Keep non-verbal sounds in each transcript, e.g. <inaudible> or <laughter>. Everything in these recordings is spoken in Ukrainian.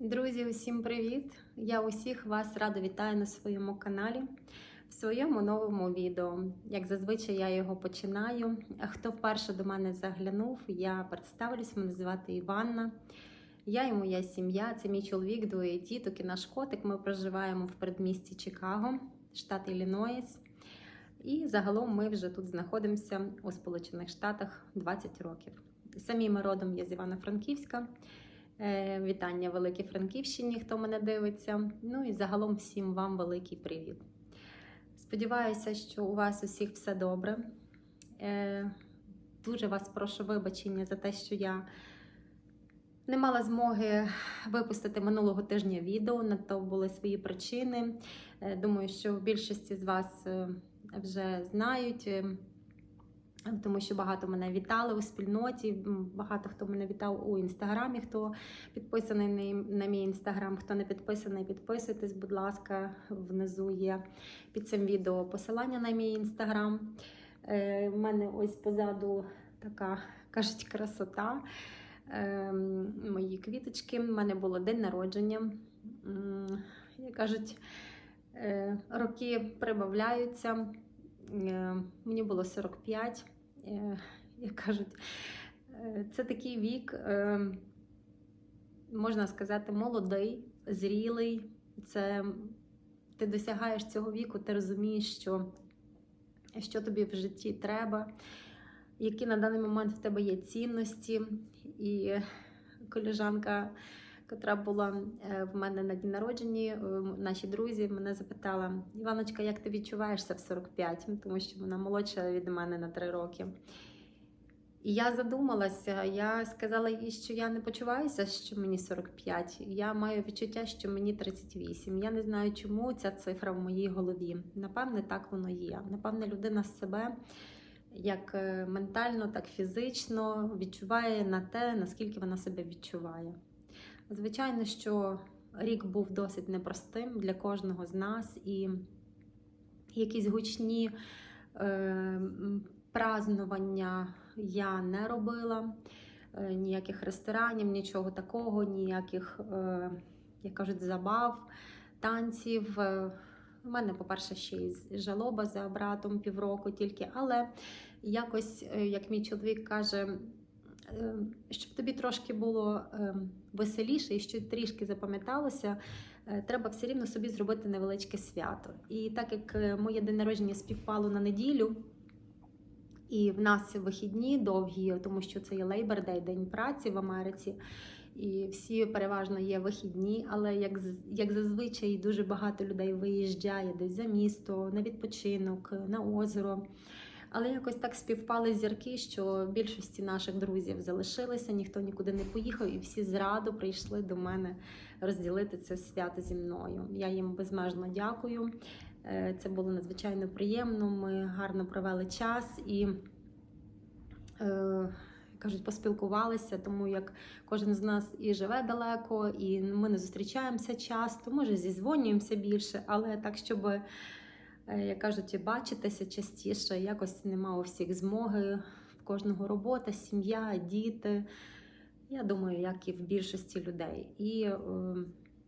Друзі, усім привіт! Я усіх вас радо вітаю на своєму каналі в своєму новому відео. Як зазвичай я його починаю. Хто вперше до мене заглянув, я представлюсь, мене звати Іванна. Я і моя сім'я, це мій чоловік, двоє діток і наш котик. Ми проживаємо в передмісті Чикаго, штат Іллінойс. І загалом ми вже тут знаходимося у Сполучених Штатах 20 років. Самі ми родом є з Івано-Франківська. Е, Вітання великій Франківщині, хто мене дивиться. Ну і загалом всім вам великий привіт. Сподіваюся, що у вас усіх все добре. Е, Дуже вас прошу вибачення за те, що я не мала змоги випустити минулого тижня відео. На то були свої причини. Е, Думаю, що в більшості з вас вже знають. Е, тому що багато мене вітали у спільноті. Багато хто мене вітав у інстаграмі. Хто підписаний на, мій інстаграм, хто не підписаний, підписуйтесь, будь ласка, внизу є під цим відео посилання на мій інстаграм. Е, У мене ось позаду така кажуть красота. Е, мої квіточки. У мене було день народження. Як кажуть, е, роки прибавляються. Е, Мені було 45. Е, Як кажуть, е, це такий вік, е, можна сказати, молодий, зрілий. Це ти досягаєш цього віку, ти розумієш, що, що тобі в житті треба, які на даний момент в тебе є цінності. І коліжанка, яка була е, в мене на дні народженні, е, наші друзі мене запитала: Іваночка, як ти відчуваєшся в 45? Тому що вона молодша від мене на 3 роки. І я задумалася, я сказала їй, що я не почуваюся, що мені 45. Я маю відчуття, що мені 38. Я не знаю, чому ця цифра в моїй голові. Напевне, так воно є. Напевне, людина себе як е, ментально, так фізично відчуває на те, наскільки вона себе відчуває. Звичайно, що рік був досить непростим для кожного з нас, і якісь гучні е, м, празднування я не робила, е, ніяких ресторанів, нічого такого, ніяких, е, як кажуть, забав, танців. Е, У мене, по-перше, ще й жалоба за братом півроку тільки, але якось, е, як мій чоловік каже, щоб тобі трошки було е, веселіше і що трішки запам'яталося, е, треба все рівно собі зробити невеличке свято. І так як е, моє день народження співпало на неділю, і в нас вихідні довгі, тому що це є Labor Day, День праці в Америці. І всі переважно є вихідні, але як, як зазвичай дуже багато людей виїжджає десь за місто, на відпочинок, на озеро. Але якось так співпали зірки, що більшості наших друзів залишилися, ніхто нікуди не поїхав, і всі зраду прийшли до мене розділити це свято зі мною. Я їм безмежно дякую. Е, Це було надзвичайно приємно. Ми гарно провели час і е, кажуть, поспілкувалися, тому як кожен з нас і живе далеко, і ми не зустрічаємося часто, може зізвонюємося більше, але так, щоб, як кажуть, бачитися частіше, якось нема у всіх змоги. В кожного робота, сім'я, діти. Я думаю, як і в більшості людей. І е,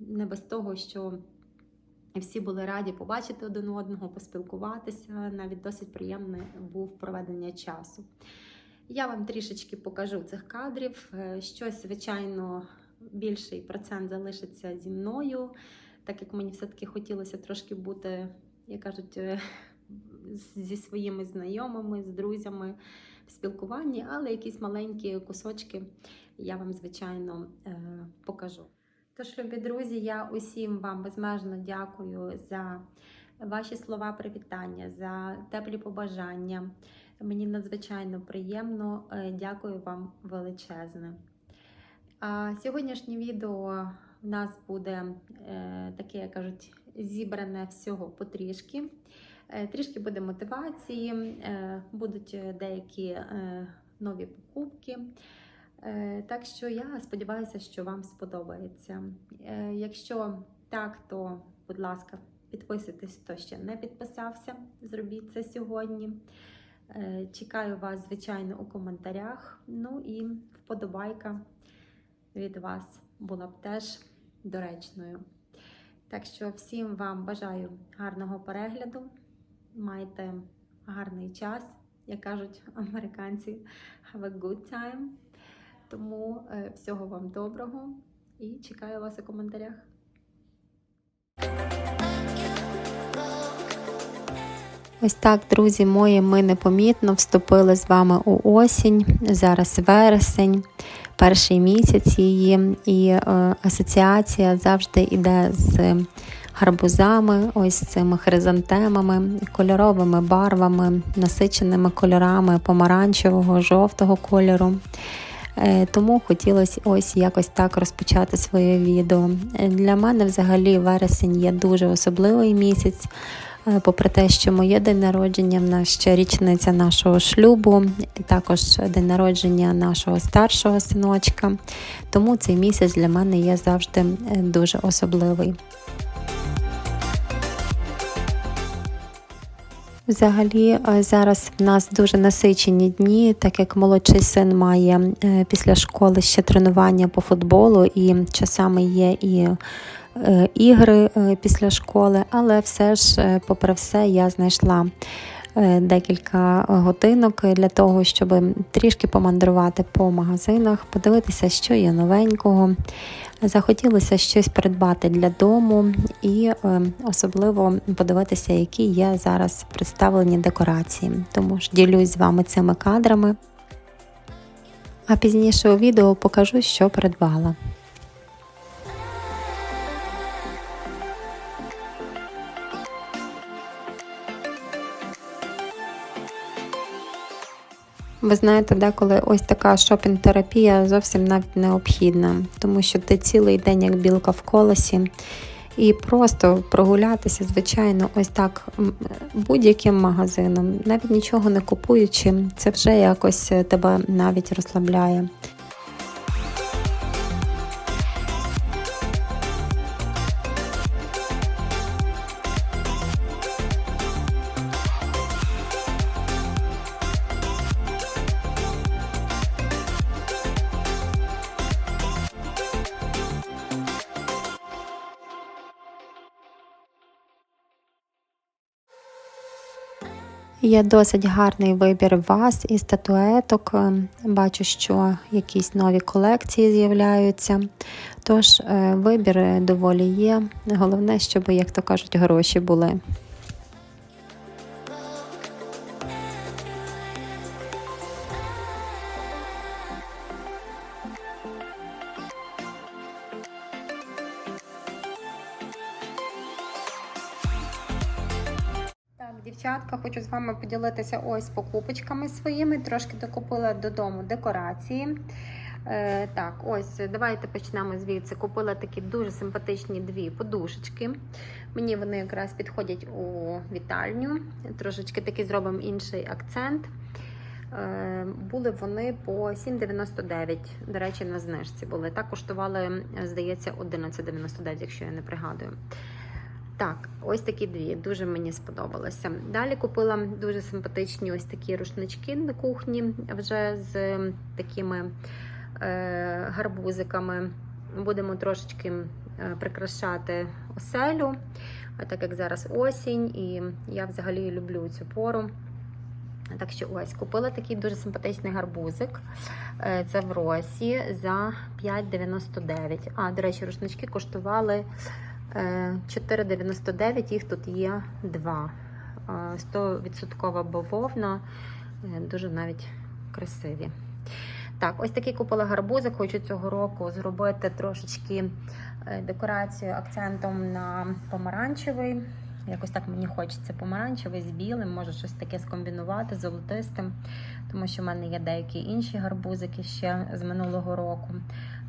не без того, що всі були раді побачити один одного, поспілкуватися. Навіть досить приємне був проведення часу. Я вам трішечки покажу цих кадрів. Е, Щось, звичайно, більший процент залишиться зі мною, так як мені все-таки хотілося трошки бути, як кажуть, е, зі своїми знайомими, з друзями в спілкуванні, але якісь маленькі кусочки я вам, звичайно, е, покажу. Тож, любі друзі, я усім вам безмежно дякую за ваші слова привітання, за теплі побажання. Мені надзвичайно приємно. Е, Дякую вам величезне. А сьогоднішнє відео в нас буде таке, як кажуть, зібране всього потрішки. Е, Трішки буде мотивації, е, будуть деякі е, нові покупки. Так що я сподіваюся, що вам сподобається. Якщо так, то, будь ласка, підписуйтесь, хто ще не підписався. Зробіть це сьогодні. Чекаю вас, звичайно, у коментарях. Ну і вподобайка від вас була б теж доречною. Так що всім вам бажаю гарного перегляду. Майте гарний час, як кажуть американці, have a good time. Тому е, всього вам доброго і чекаю вас у коментарях. Ось так, друзі мої, ми непомітно вступили з вами у осінь. Зараз вересень, перший місяць її, і е, асоціація завжди йде з гарбузами, ось цими хризантемами, кольоровими барвами, насиченими кольорами помаранчевого, жовтого кольору. Е, Тому хотілося ось якось так розпочати своє відео. Для мене взагалі вересень є дуже особливий місяць. Е, Попри те, що моє день народження, в нас ще річниця нашого шлюбу, також день народження нашого старшого синочка. Тому цей місяць для мене є завжди е, дуже особливий. Взагалі, е, зараз в нас дуже насичені дні, так як молодший син має після школи ще тренування по футболу, і часами є і ігри е, після школи, але все ж, е, попри все, я знайшла е, декілька годинок для того, щоб трішки помандрувати по магазинах, подивитися, що є новенького. Захотілося щось придбати для дому і е, особливо подивитися, які є зараз представлені декорації. Тому ж ділюсь з вами цими кадрами. А пізніше у відео покажу, що придбала. Ви знаєте, деколи ось така шопінг-терапія зовсім навіть необхідна, тому що ти цілий день як білка в колесі, і просто прогулятися, звичайно, ось так будь-яким магазином, навіть нічого не купуючи, це вже якось тебе навіть розслабляє. Є досить гарний вибір ваз і статуеток. Е, Бачу, що якісь нові колекції з'являються. Тож е, вибір е, доволі є. Головне, щоб, як то кажуть, гроші були. Вами поділитися ось покупочками своїми. Трошки докупила додому декорації. Е, так, ось давайте почнемо звідси. Купила такі дуже симпатичні дві подушечки. Мені вони якраз підходять у вітальню. Трошечки такий зробимо інший акцент. Е, були вони по 7,99. До речі, на знижці були. Так коштували, здається, 11,99, якщо я не пригадую. Так, ось такі дві. Дуже мені сподобалося. Далі купила дуже симпатичні ось такі рушнички на кухні, вже з такими е, гарбузиками. Будемо трошечки е, прикрашати оселю, так як зараз осінь, і я взагалі люблю цю пору. Так що ось купила такий дуже симпатичний гарбузик. Е, Це в Росі за 5,99. А, до речі, рушнички коштували. 4,99, їх тут є два. 100% бавовна, е, дуже навіть красиві. Так, ось такий купила гарбузик. Хочу цього року зробити трошечки е, декорацію акцентом на помаранчевий. Якось так мені хочеться помаранчевий з білим, може щось таке скомбінувати з золотистим, тому що в мене є деякі інші гарбузики ще з минулого року.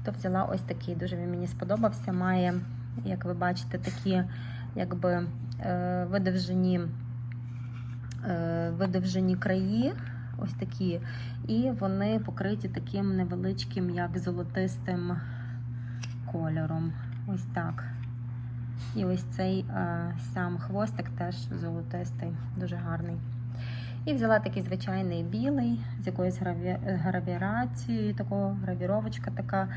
То взяла ось такий, дуже він мені сподобався. Має як ви бачите, такі якби е, видовжені, е, видовжені краї, ось такі, і вони покриті таким невеличким, як золотистим кольором. Ось так. І ось цей е, сам хвостик теж золотистий, дуже гарний. І взяла такий звичайний білий з якоюсь гравірацією, такого гравіровочка така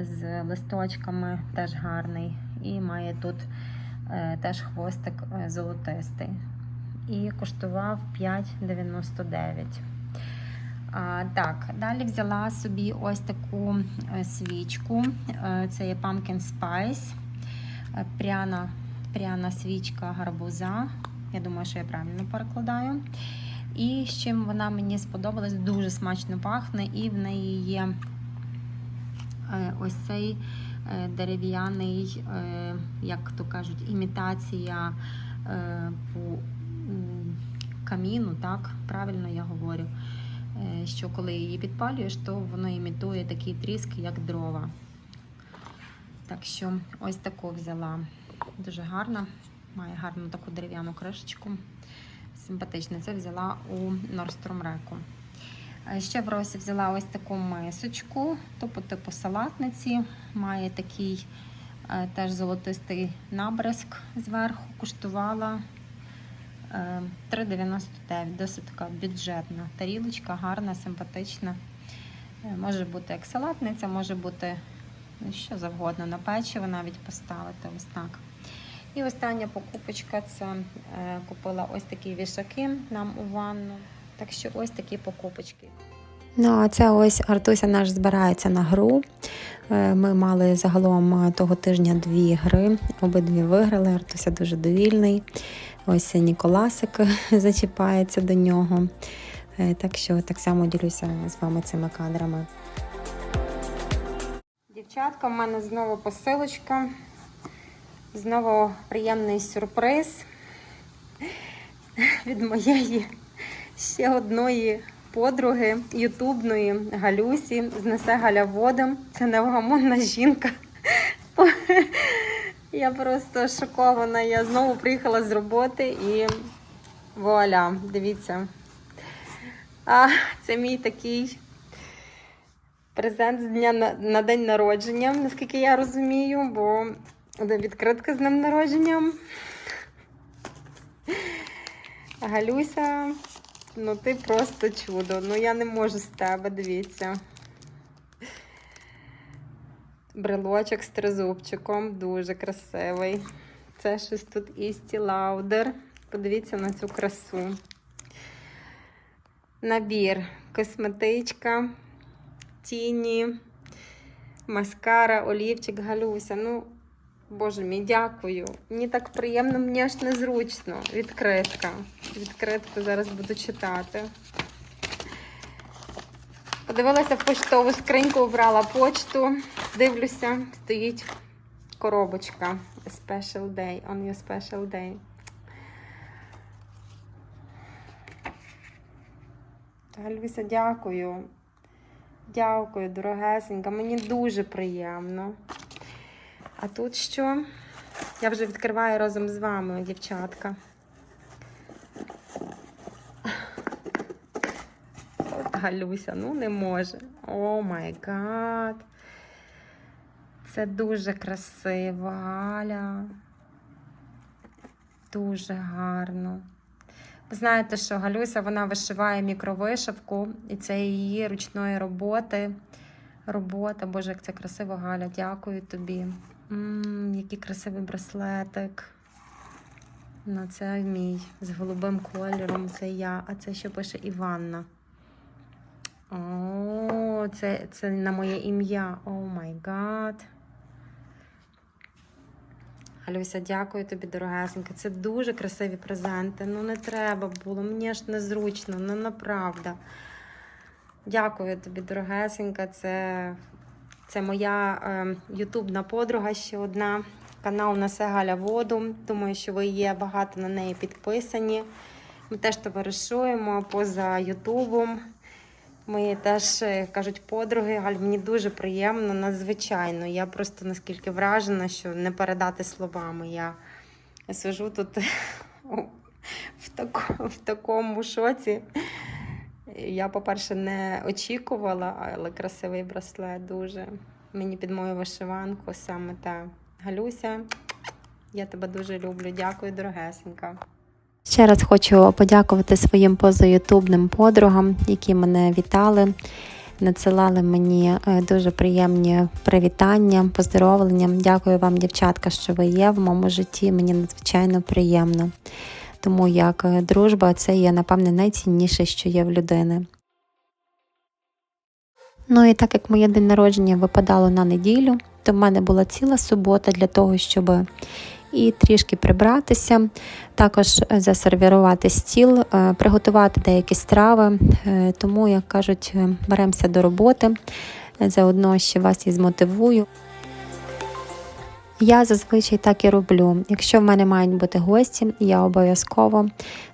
з листочками, теж гарний. І має тут е, теж хвостик е, золотистий. І коштував 5,99. А, так, далі взяла собі ось таку е, свічку. Це є Pumpkin Spice, пряна, пряна свічка гарбуза. Я думаю, що я правильно перекладаю. І з чим вона мені сподобалась, дуже смачно пахне, і в неї є ось цей дерев'яний, е, як то кажуть, імітація е, по каміну, так, правильно я говорю, Е, що коли її підпалюєш, то воно імітує такий тріск, як дрова. Так що ось таку взяла. Дуже гарна, має гарну таку дерев'яну кришечку. Симпатична. Це взяла у Nordstrom Reку. Е, Ще в Росі взяла ось таку мисочку, то по типу салатниці. Має такий е, теж золотистий набризк зверху. Коштувала е, 3,99. Досить така бюджетна тарілочка, гарна, симпатична. Е, Може бути як салатниця, може бути ну, що завгодно на печиво навіть поставити ось так. І остання покупочка це е, купила ось такі вішаки нам у ванну. Так що ось такі покупочки. Ну, а це ось Артуся наш збирається на гру. Е, Ми мали загалом е, того тижня дві гри, обидві виграли. Артуся дуже довільний. Ось Ніколасик <laughs> зачіпається до нього. Е, Так що так само ділюся з вами цими кадрами. Дівчатка, в мене знову посилочка. Знову приємний сюрприз <laughs> від моєї ще одної подруги ютубної Галюсі. Знесе Галя водом. Це невгамонна жінка. <laughs> Я просто шокована. Я знову приїхала з роботи і вуаля, дивіться. А, це мій такий презент з дня на, на день народження, наскільки я розумію, бо відкритка з днем народження. Галюся, ну ти просто чудо. Ну я не можу з тебе, дивіться. Брелочок з тризубчиком, дуже красивий. Це щось тут Істі Лаудер. Подивіться на цю красу. Набір, косметичка, тіні, маскара, олівчик, галюся. Ну, боже мій, дякую. Мені так приємно, мені аж незручно. Відкритка. Відкритку зараз буду читати. Подивилася в поштову скриньку, обрала почту. Дивлюся, стоїть коробочка. Special day, on your special day. Галюся, дякую. Дякую, дорогесенька. Мені дуже приємно. А тут що? Я вже відкриваю разом з вами, дівчатка. От Галюся, ну не може. О май гад. Це дуже красиво, Галя. Дуже гарно. Ви знаєте, що Галюся вона вишиває мікровишивку, і це її ручної роботи. Робота, Боже, як це красиво, Галя. Дякую тобі. Який красивий браслетик. Ну, це мій з голубим кольором. Це я. А це що пише Іванна. О, це, це на моє ім'я. О май гад. Галюся, дякую тобі, дорогесенька. Це дуже красиві презенти. Ну, не треба було. Мені аж незручно, ну направда. Дякую тобі, дорогесенька. Це, це моя е, ютубна подруга ще одна. Канал Несе Галя Воду. Думаю, що ви є багато на неї підписані. Ми теж товаришуємо поза Ютубом. Ми теж е, кажуть подруги. Галь, мені дуже приємно, надзвичайно. Я просто наскільки вражена, що не передати словами. Я сижу тут <laughs> в такому шоці. Я, по-перше, не очікувала, але красивий браслет дуже. Мені під мою вишиванку саме та Галюся. Я тебе дуже люблю. Дякую, дорогесенька. Ще раз хочу подякувати своїм позаютубним подругам, які мене вітали, надсилали мені е, дуже приємні привітання, поздоровлення. Дякую вам, дівчатка, що ви є в моєму житті. Мені надзвичайно приємно. Тому як е, дружба це є, напевне, найцінніше, що є в людини. Ну і так як моє день народження випадало на неділю, то в мене була ціла субота для того, щоб і трішки прибратися, також засервірувати стіл, е, приготувати деякі страви. Е, Тому, як кажуть, е, беремося до роботи. Заодно ще вас і змотивую. Я зазвичай так і роблю. Якщо в мене мають бути гості, я обов'язково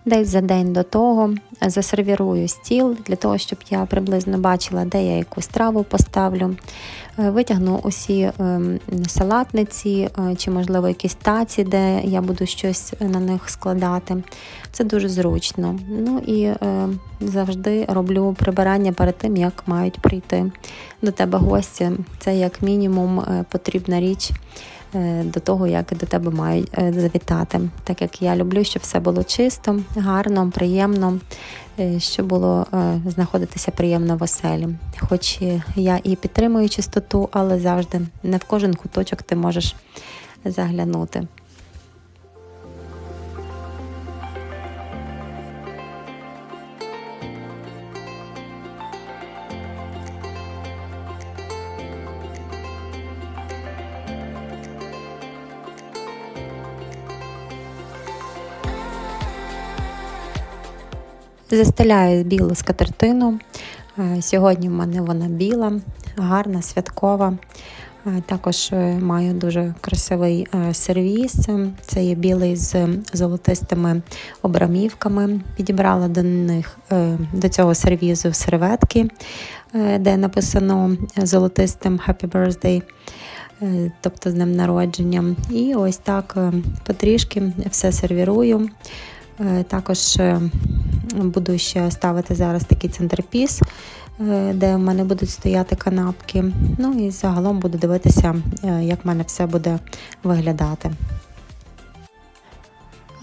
десь за день до того засервірую стіл для того, щоб я приблизно бачила, де я яку страву поставлю. Е, Витягну усі ем, салатниці е, чи, можливо, якісь таці, де я буду щось на них складати. Це дуже зручно. Ну і е, завжди роблю прибирання перед тим, як мають прийти до тебе гості. Це як мінімум потрібна річ до того, як до тебе мають е, завітати. Так як я люблю, щоб все було чисто, гарно, приємно, е, щоб було е, знаходитися приємно в оселі. Хоч я і підтримую чистоту, але завжди не в кожен куточок ти можеш заглянути. Застеляю білу скатертину. Е, Сьогодні в мене вона біла, гарна, святкова. Е, Також е, маю дуже красивий сервіс. Це є білий з золотистими обрамівками. Підібрала до них до цього сервізу серветки, де написано золотистим Happy Birthday. Тобто з днем народження. І ось так потрішки все сервірую. Також буду ще ставити зараз такий центрпіс, е, де в мене будуть стояти канапки. Ну і загалом буду дивитися, е, як в мене все буде виглядати.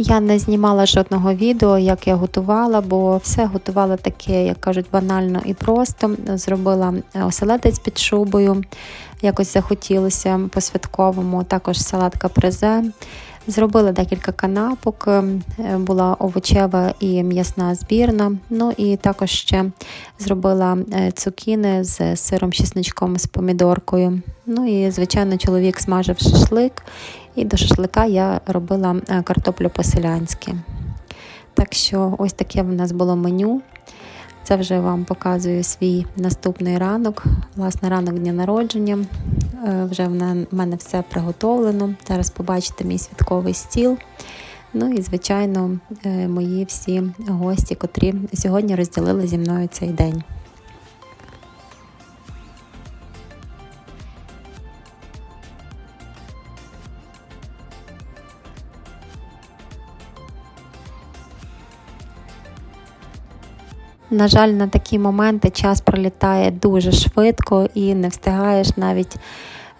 Я не знімала жодного відео, як я готувала, бо все готувала таке, як кажуть, банально і просто. Зробила е, оселедець під шубою, якось захотілося по-святковому, також салат капрезе. Зробила декілька канапок, е, була овочева і м'ясна збірна. Ну і також ще зробила е, цукіни з сиром чесничком з помідоркою. Ну і, звичайно, чоловік смажив шашлик, і до шашлика я робила е, картоплю по-селянськи. Так що ось таке в нас було меню. Це вже вам показую свій наступний ранок, власне, ранок дня народження. Е, Вже в мене все приготовлено. Зараз побачите мій святковий стіл. Ну і, звичайно, е, мої всі гості, котрі сьогодні розділили зі мною цей день. На жаль, на такі моменти час пролітає дуже швидко і не встигаєш навіть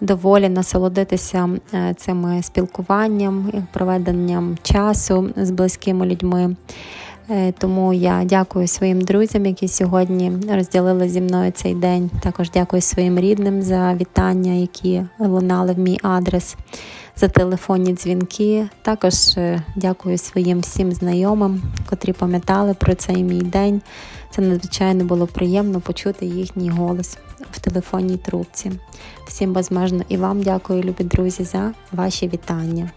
доволі насолодитися е, цим спілкуванням, проведенням часу з близькими людьми. Е, Тому я дякую своїм друзям, які сьогодні розділили зі мною цей день. Також дякую своїм рідним за вітання, які лунали в мій адрес, за телефонні дзвінки. Також е, дякую своїм всім знайомим, котрі пам'ятали про цей мій день. Це надзвичайно було приємно почути їхній голос в телефонній трубці. Всім безмежно і вам дякую, любі друзі, за ваші вітання.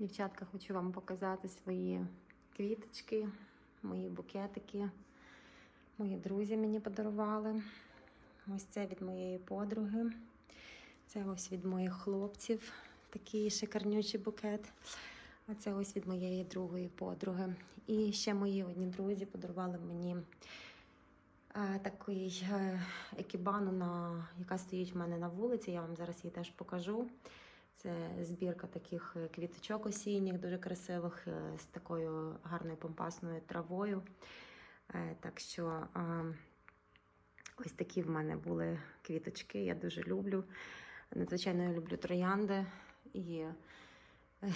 Дівчатка, хочу вам показати свої квіточки, мої букетики. Мої друзі мені подарували. Ось це від моєї подруги. Це ось від моїх хлопців. Такий шикарнючий букет. А це ось від моєї другої подруги. І ще мої одні друзі подарували мені е, такий е, екібану, на, яка стоїть в мене на вулиці. Я вам зараз її теж покажу. Це збірка таких е, квіточок осінніх, дуже красивих, е, з такою гарною помпасною травою. Е, Так що ось такі в мене були квіточки. Я дуже люблю. Надзвичайно я люблю троянди. І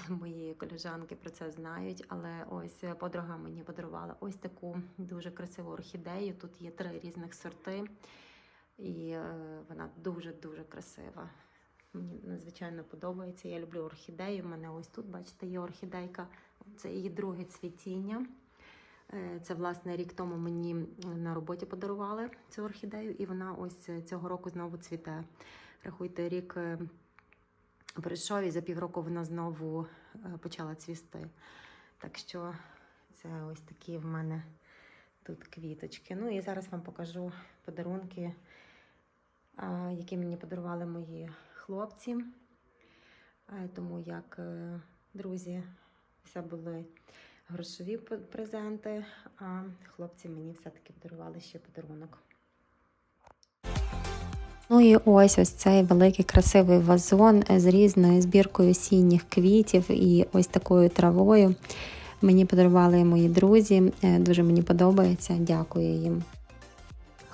мої колежанки про це знають. Але ось подруга мені подарувала ось таку дуже красиву орхідею. Тут є три різних сорти, і вона дуже-дуже красива. Мені надзвичайно подобається. Я люблю орхідею. У мене ось тут, бачите, є орхідейка. Це її друге цвітіння. Е, Це, власне, рік тому мені на роботі подарували цю орхідею, і вона ось цього року знову цвіте. Рахуйте, рік е, прийшов, і за півроку вона знову е, почала цвісти. Так що це ось такі в мене тут квіточки. Ну і зараз вам покажу подарунки, які мені подарували мої хлопці. Е, Тому як е, друзі, це були грошові презенти, а хлопці мені все-таки подарували ще подарунок. Ну і ось ось цей великий красивий вазон з різною збіркою осінніх квітів і ось такою травою. Мені подарували мої друзі. Е, Дуже мені подобається. Дякую їм.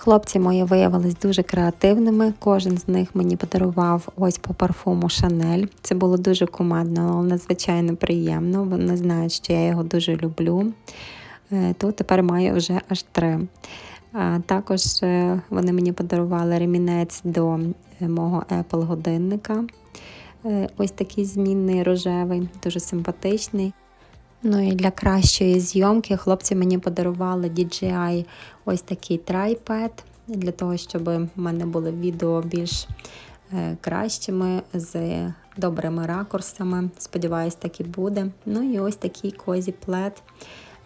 Хлопці мої виявились дуже креативними. Кожен з них мені подарував ось по парфуму Шанель. Це було дуже командно, але надзвичайно приємно. Вони знають, що я його дуже люблю. Е, То тепер маю вже аж три. Також е, вони мені подарували ремінець до е, мого Apple годинника. Е, Ось такий змінний рожевий, дуже симпатичний. Ну і для кращої зйомки хлопці мені подарували DJI ось такий трайпед, для того, щоб в мене були відео більш е, кращими, з добрими ракурсами. Сподіваюсь, так і буде. Ну і ось такий козі плед.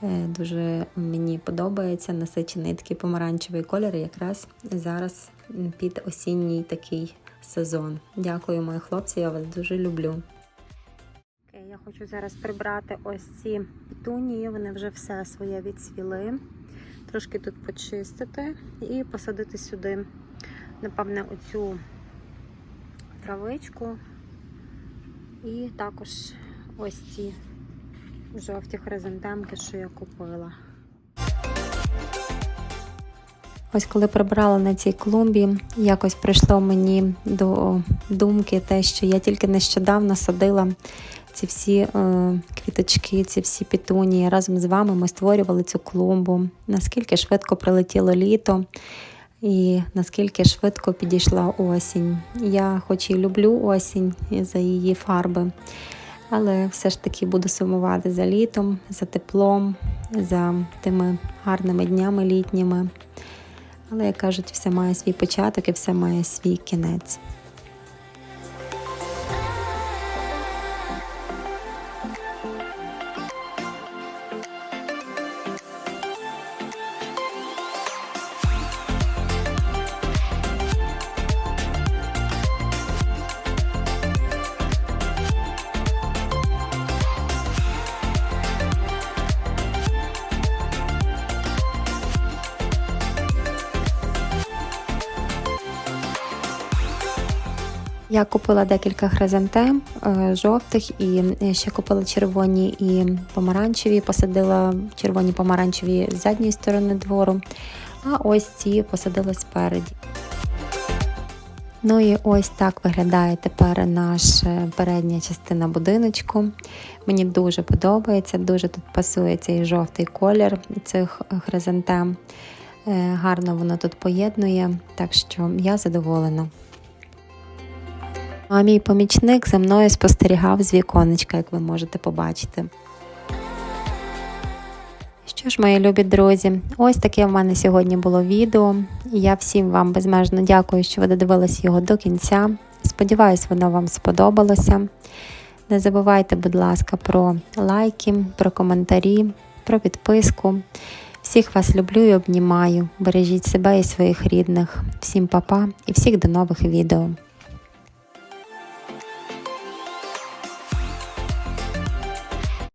Е, Дуже мені подобається насичений такий помаранчевий колір, якраз зараз під осінній такий сезон. Дякую, мої хлопці, я вас дуже люблю. Я хочу зараз прибрати ось ці петунії, вони вже все своє відсвіли. Трошки тут почистити і посадити сюди, напевне, оцю травичку. І також ось ці жовті хризантемки, що я купила. Ось коли прибрала на цій клумбі, якось прийшло мені до думки те, що я тільки нещодавно садила ці всі е, квіточки, ці всі пітунії. Разом з вами ми створювали цю клумбу. Наскільки швидко прилетіло літо, і наскільки швидко підійшла осінь. Я хоч і люблю осінь за її фарби, але все ж таки буду сумувати за літом, за теплом, за тими гарними днями літніми. Але, як кажуть, все має свій початок і все має свій кінець. Я купила декілька хризантем е, жовтих і ще купила червоні і помаранчеві. Посадила червоні помаранчеві з задньої сторони двору, а ось ці посадила спереді. Ну і ось так виглядає тепер наша передня частина будиночку. Мені дуже подобається, дуже тут пасує цей жовтий колір цих хризантем. Е, Гарно воно тут поєднує, так що я задоволена. А мій помічник за мною спостерігав з віконечка, як ви можете побачити. Що ж, мої любі друзі, ось таке в мене сьогодні було відео. Я всім вам безмежно дякую, що ви додивились його до кінця. Сподіваюсь, воно вам сподобалося. Не забувайте, будь ласка, про лайки, про коментарі, про підписку. Всіх вас люблю і обнімаю. Бережіть себе і своїх рідних. Всім па-па і всіх до нових відео.